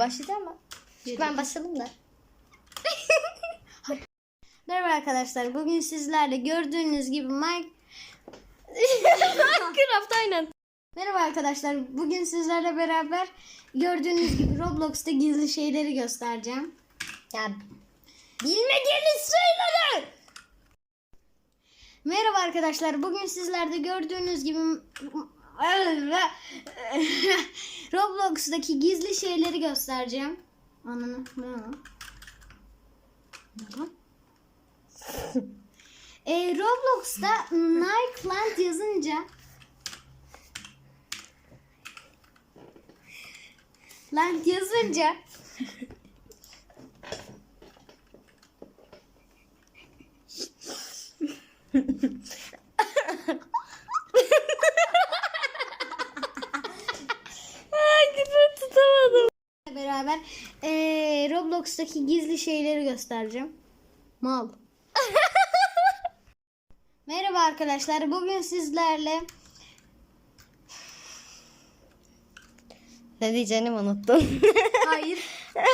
başlayacağım mı? Çünkü ben başladım da. Merhaba arkadaşlar. Bugün sizlerle gördüğünüz gibi Mike... Minecraft aynen. Merhaba arkadaşlar. Bugün sizlerle beraber gördüğünüz gibi Roblox'ta gizli şeyleri göstereceğim. Ya bilmediğiniz şeyleri. Merhaba arkadaşlar. Bugün sizlerde gördüğünüz gibi Roblox'taki gizli şeyleri göstereceğim. Ananı. Ne lan? e, Roblox'ta Nightland yazınca Land yazınca beraber eee, Roblox'taki gizli şeyleri göstereceğim. Mal. Merhaba arkadaşlar. Bugün sizlerle Ne diyeceğini unuttum? hayır